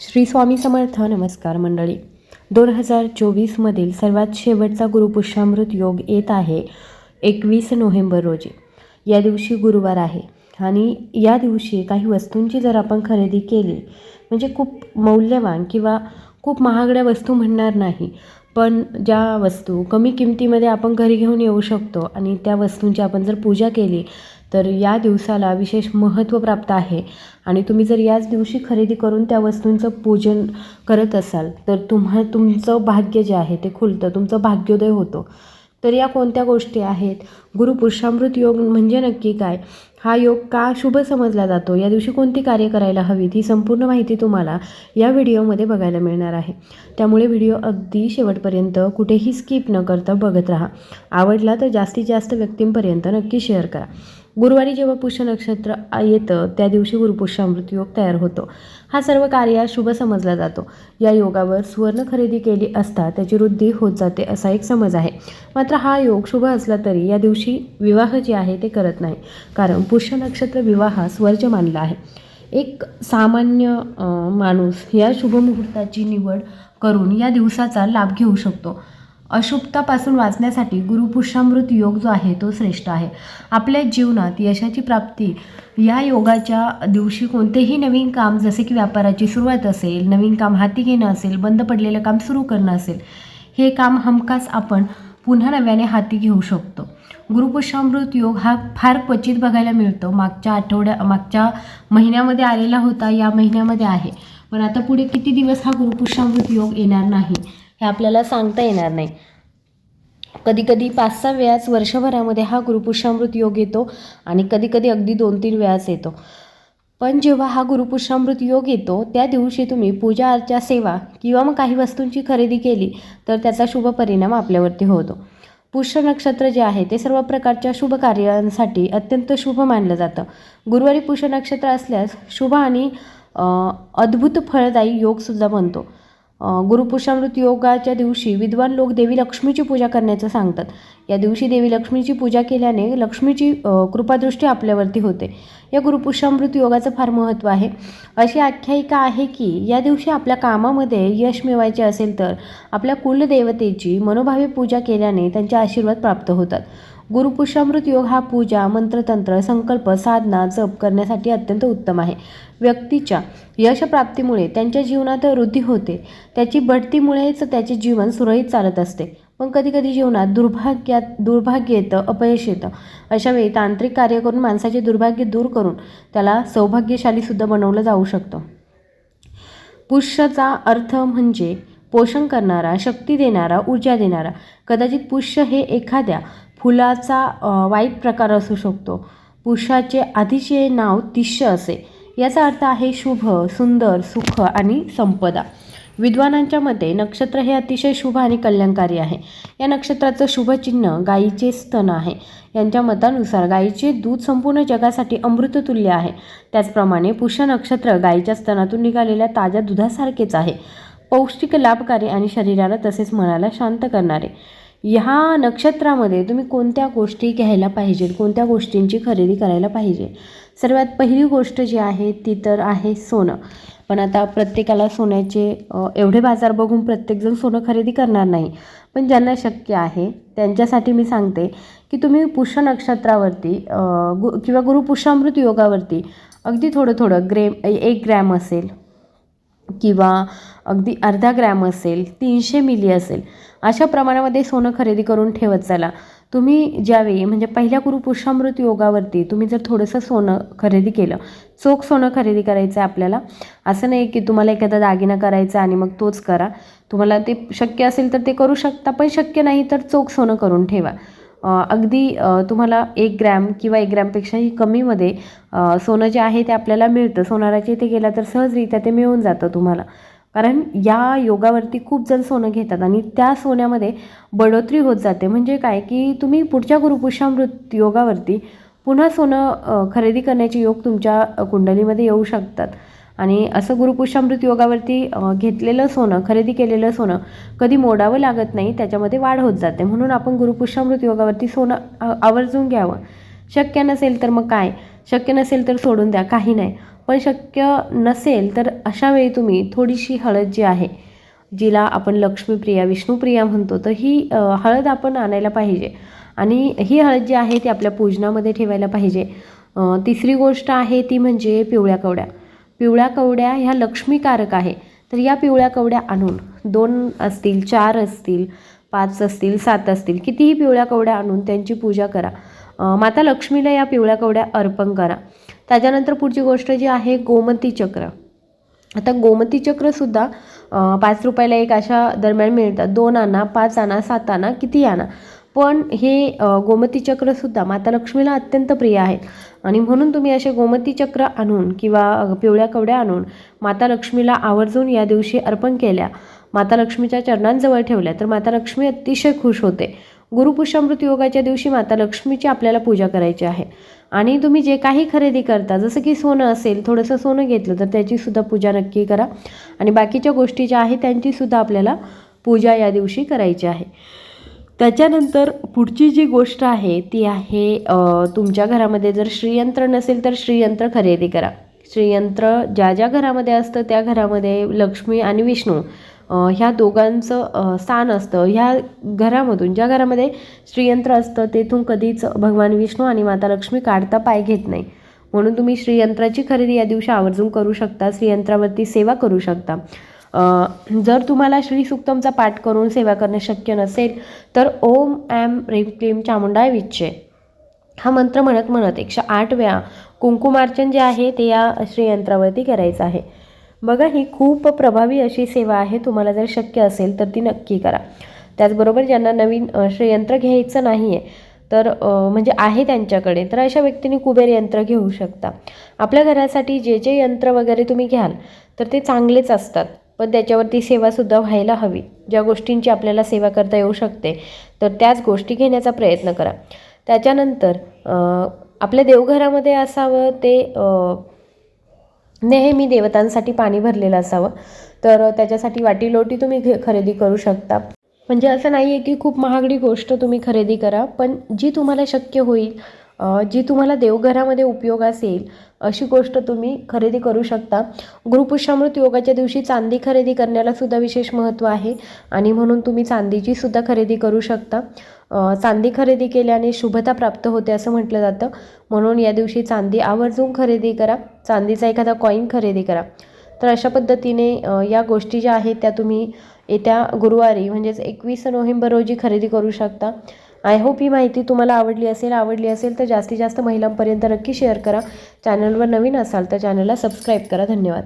श्री स्वामी समर्थ नमस्कार मंडळी. दोन हजार चोवीसमधील सर्वात शेवटचा गुरुपुष्यामृत योग येत आहे एकवीस नोव्हेंबर रोजी. या दिवशी गुरुवार आहे आणि या दिवशी काही वस्तूंची जर आपण खरेदी केली म्हणजे खूप मौल्यवान किंवा खूप महागड्या वस्तू म्हणणार नाही पण ज्या वस्तू कमी किमतीमध्ये आपण घरी घेऊन येऊ शकतो आणि त्या वस्तूंची आपण जर पूजा केली तर या दिवसाला विशेष महत्त्व प्राप्त आहे. आणि तुम्ही जर याच दिवशी खरेदी करून त्या वस्तूंचं पूजन करत असाल तर तुम्हा तुमचं भाग्य जे आहे ते खुलतं तुमचं भाग्योदय होतो. तर या कोणत्या गोष्टी आहेत? गुरुपुरुषामृत योग म्हणजे नक्की काय? हा योग का शुभ समजला जातो? या दिवशी कोणती कार्य करायला हवीत? ही संपूर्ण माहिती तुम्हाला या व्हिडिओमध्ये बघायला मिळणार आहे. त्यामुळे व्हिडिओ अगदी शेवटपर्यंत कुठेही स्किप न करता बघत राहा. आवडला तर जास्तीत जास्त व्यक्तींपर्यंत नक्की शेअर करा. गुरुवारी जेव्हा पुष्य नक्षत्र येतं त्या दिवशी गुरुपुष्यामृत योग तयार होतो. हा सर्व कार्य शुभ समजला जातो. या योगावर सुवर्ण खरेदी केली असता त्याची वृद्धी होत जाते असा एक समज आहे. मात्र हा योग शुभ असला तरी या दिवशी विवाह जे आहे ते करत नाही. कारण पुष्य नक्षत्र विवाह स्वर्ज मानला आहे. एक सामान्य माणूस या शुभमुहूर्ताची निवड करून या दिवसाचा लाभ घेऊ शकतो. अशुभतापासून वाचण्यासाठी गुरुपुष्यामृत योग जो आहे तो श्रेष्ठ आहे. आपल्या जीवनात यशाची प्राप्ती या योगाच्या दिवशी कोणतेही नवीन काम जसे की व्यापाराची सुरुवात असेल नवीन काम हाती घेणं असेल बंद पडलेलं काम सुरू करणं असेल हे काम हमखास आपण पुन्हा नव्याने हाती घेऊ शकतो. गुरुपुष्यामृत योग हा फार क्वचित बघायला मिळतो. मागच्या आठवड्या मागच्या महिन्यामध्ये आलेला होता या महिन्यामध्ये आहे. पण आता पुढे किती दिवस हा गुरुपुष्यामृत योग येणार नाही? हे आपल्याला सांगता येणार नाही. कधी कधी पाच सहा वेळाच वर्षभरामध्ये हा गुरुपुष्यामृत योग येतो आणि कधी कधी अगदी दोन तीन वेळाच येतो. पण जेव्हा हा गुरुपुष्यामृत योग येतो त्या दिवशी तुम्ही पूजा अर्चा सेवा किंवा मग काही वस्तूंची खरेदी केली तर त्याचा शुभ परिणाम आपल्यावरती होतो. पुष्य नक्षत्र जे आहे ते सर्व प्रकारच्या शुभ कार्यांसाठी अत्यंत शुभ मानलं जातं. गुरुवारी पुष्य नक्षत्र असल्यास शुभ आणि अद्भुत फळदायी योगसुद्धा बनतो. गुरुपुषामृत योगाच्या दिवशी विद्वान लोक देवी लक्ष्मीची पूजा करण्याचं सांगतात. या दिवशी देवी लक्ष्मीची पूजा केल्याने लक्ष्मीची कृपादृष्टी आपल्यावरती होते. या गुरुपुषामृत योगाचं फार महत्त्व आहे. अशी आख्यायिका आहे की या दिवशी आपल्या कामामध्ये यश मिळवायचे असेल तर आपल्या कुलदेवतेची मनोभावे पूजा केल्याने त्यांचे आशीर्वाद प्राप्त होतात. गुरुपुष्यामृत योग हा पूजा मंत्रतंत्र संकल्प साधना जप करण्यासाठी अत्यंत उत्तम आहे. व्यक्तीच्या यशप्राप्तीमुळे त्यांच्या जीवनात वृद्धी होते. त्याची बढतीमुळेच त्याचे जीवन सुरळीत चालत असते. पण कधीकधी जीवनात दुर्भाग्यात दुर्भाग्य येतं अपयश येतं. अशावेळी तांत्रिक कार्य करून माणसाचे दुर्भाग्य दूर करून त्याला सौभाग्यशालीसुद्धा बनवलं जाऊ शकतं. पुष्यचा अर्थ म्हणजे पोषण करणारा शक्ती देणारा ऊर्जा देणारा. कदाचित पुष्य हे एखाद्या फुलाचा वाईट प्रकार असू शकतो. पुष्याचे आधीचे नाव तिष्य असे. याचा अर्थ आहे शुभ सुंदर सुख आणि संपदा. विद्वानांच्या मते नक्षत्र हे अतिशय शुभ आणि कल्याणकारी आहे. या नक्षत्राचं शुभचिन्ह गायीचे स्तन आहे. यांच्या मतानुसार गायीचे दूध संपूर्ण जगासाठी अमृततुल्य आहे. त्याचप्रमाणे पुष्य नक्षत्र गायीच्या स्तनातून निघालेल्या ताज्या दुधासारखेच आहे. पौष्टिक लाभकारी आणि शरीराला तसेच मनाला शांत करणारे. ह्या नक्षत्रामध्ये तुम्ही कोणत्या गोष्टी घ्यायला पाहिजेत? कोणत्या गोष्टींची खरेदी करायला पाहिजे? सर्वात पहिली गोष्ट जी आहे ती तर आहे सोनं. पण आता प्रत्येकाला सोन्याचे एवढे बाजार बघून प्रत्येकजण सोनं खरेदी करणार नाही. पण ज्यांना शक्य आहे त्यांच्यासाठी मी सांगते की तुम्ही पुष्य नक्षत्रावरती गु किंवा गुरुपुष्यामृत योगावरती अगदी थोडं थोडं ग्रेम एक ग्रॅम असेल किंवा अगदी अर्धा ग्रॅम असेल तीनशे मिली असेल अशा प्रमाणामध्ये सोनं खरेदी करून ठेवत चला. तुम्ही ज्यावेळी म्हणजे पहिल्या गुरुपुरुषामृत योगावरती तुम्ही जर थोडंसं सोनं खरेदी केलं चोख सोनं खरेदी करायचं आहे आपल्याला असं नाही की तुम्हाला एखादा दागिना करायचा आणि मग तोच करा. तुम्हाला ते शक्य असेल तर ते करू शकता पण शक्य नाही तर चोख सोनं करून ठेवा. अगदी तुम्हाला एक ग्रॅम किंवा एक ग्रॅमपेक्षाही कमीमध्ये सोनं जे आहे ते आपल्याला मिळतं. सोनाराच्या इथे गेला तर सहजरित्या ते मिळून जातं तुम्हाला. कारण या योगावरती खूप जण सोनं घेतात आणि त्या सोन्यामध्ये बढोतरी होत जाते. म्हणजे काय की तुम्ही पुढच्या गुरुपुषामृत योगावरती पुन्हा सोनं खरेदी करण्याचे योग तुमच्या कुंडलीमध्ये येऊ शकतात. आणि असं गुरुपुष्यामृत योगावरती घेतलेलं सोनं खरेदी केलेलं सोनं कधी मोडावं लागत नाही त्याच्यामध्ये वाढ होत जाते. म्हणून आपण गुरुपुष्यामृत योगावरती सोनं आवर्जून घ्यावं. शक्य नसेल तर मग काय? शक्य नसेल तर सोडून द्या काही नाही. पण शक्य नसेल तर अशा वेळी तुम्ही थोडीशी हळद जी आहे जिला आपण लक्ष्मीप्रिया विष्णुप्रिया म्हणतो तर ही हळद आपण आणायला पाहिजे. आणि ही हळद जी आहे ती आपल्या पूजनामध्ये ठेवायला पाहिजे. तिसरी गोष्ट आहे ती म्हणजे पिवळ्या कवड्या. पिवळ्या कवड्या ह्या लक्ष्मीकारक आहे. तर या पिवळ्या कवड्या आणून दोन असतील चार असतील पाच असतील सात असतील कितीही पिवळ्या कवड्या आणून त्यांची पूजा करा. माता लक्ष्मीला या पिवळ्या कवड्या अर्पण करा. त्याच्यानंतर पुढची गोष्ट जी आहे गोमती चक्र. आता गोमती चक्रसुद्धा पाच रुपयाला एक अशा दरम्यान मिळतात. दोन आणा पाच आणा सात आणा किती आणा. पण हे गोमती चक्रसुद्धा माता लक्ष्मीला अत्यंत प्रिय आहेत. आणि म्हणून तुम्ही असे गोमती चक्र आणून किंवा पिवळ्या कवड्या आणून माता लक्ष्मीला आवर्जून या दिवशी अर्पण केल्या. माता लक्ष्मीच्या चरणांजवळ ठेवल्या. तर माता लक्ष्मी अतिशय खुश होते. गुरुपुष्यामृत योगाच्या दिवशी माता लक्ष्मीची आपल्याला पूजा करायची आहे. आणि तुम्ही जे काही खरेदी करता जसं की सोनं असेल थोडंसं सोनं घेतलं तर त्याचीसुद्धा पूजा नक्की करा. आणि बाकीच्या गोष्टी ज्या आहेत त्यांचीसुद्धा आपल्याला पूजा या दिवशी करायची आहे. त्याच्यानंतर पुढची जी गोष्ट आहे ती आहे तुमच्या घरामध्ये जर श्रीयंत्र नसेल तर श्रीयंत्र खरेदी करा. श्रीयंत्र ज्या ज्या घरामध्ये असतं त्या घरामध्ये लक्ष्मी आणि विष्णू ह्या दोघांचं स्थान असतं. ह्या घरामधून ज्या घरामध्ये श्रीयंत्र असतं तेथून कधीच भगवान विष्णू आणि माता लक्ष्मी काढता पाय घेत नाही. म्हणून तुम्ही श्रीयंत्राची खरेदी या दिवशी आवर्जून करू शकता श्रीयंत्रावरती सेवा करू शकता. जर तुम्हाला श्री सुक्तमचा पाठ करून सेवा करणे शक्य नसेल तर ओम ॲम रेम क्लीम चामुंडाय विच्चे. हा मंत्र म्हणत म्हणत एकशे आठ वेळा कुंकुमार्चन जे आहे ते या श्रीयंत्रावरती करायचं आहे. बघा ही खूप प्रभावी अशी सेवा आहे तुम्हाला जर शक्य असेल तर ती नक्की करा. त्याचबरोबर ज्यांना नवीन श्रीयंत्र घ्यायचं नाही आहे तर म्हणजे आहे त्यांच्याकडे तर अशा व्यक्तींनी कुबेर यंत्र घेऊ शकता. आपल्या घरासाठी जे जे यंत्र वगैरे तुम्ही घ्याल तर ते चांगलेच असतात. पण त्याच्यावरती सेवासुद्धा व्हायला हवी. ज्या गोष्टींची आपल्याला सेवा करता येऊ शकते तर त्याच गोष्टी घेण्याचा प्रयत्न करा. त्याच्यानंतर आपल्या देवघरामध्ये असावं ते नेहमी देवतांसाठी पाणी भरलेलं असावं. तर त्याच्यासाठी वाटी लोटी तुम्ही घे खरेदी करू शकता. म्हणजे असं नाही आहे की खूप महागडी गोष्ट तुम्ही खरेदी करा पण जी तुम्हाला शक्य होईल जी तुम्हाला देवघरामध्ये उपयोग असेल अशी गोष्ट तुम्ही खरेदी करू शकता. गुरुपुष्यामृत योगाच्या दिवशी चांदी खरेदी करण्याला सुद्धा विशेष महत्त्व आहे आणि म्हणून तुम्ही चांदीची सुद्धा खरेदी करू शकता. चांदी खरेदी केल्याने शुभता प्राप्त होते असं म्हटलं जातं. म्हणून या दिवशी चांदी आवर्जून खरेदी करा चांदीचा एखादा कॉईन खरेदी करा. तर अशा पद्धतीने या गोष्टी ज्या आहेत त्या तुम्ही येत्या गुरुवारी म्हणजेच एकवीस नोव्हेंबर रोजी खरेदी करू शकता. आय होप ही माहिती तुम्हाला आवडली असेल आवडली असेल तर जास्तीत जास्त महिलांपर्यंत नक्की शेअर करा. चॅनलवर नवीन असाल तर चॅनलला सबस्क्राईब करा. धन्यवाद.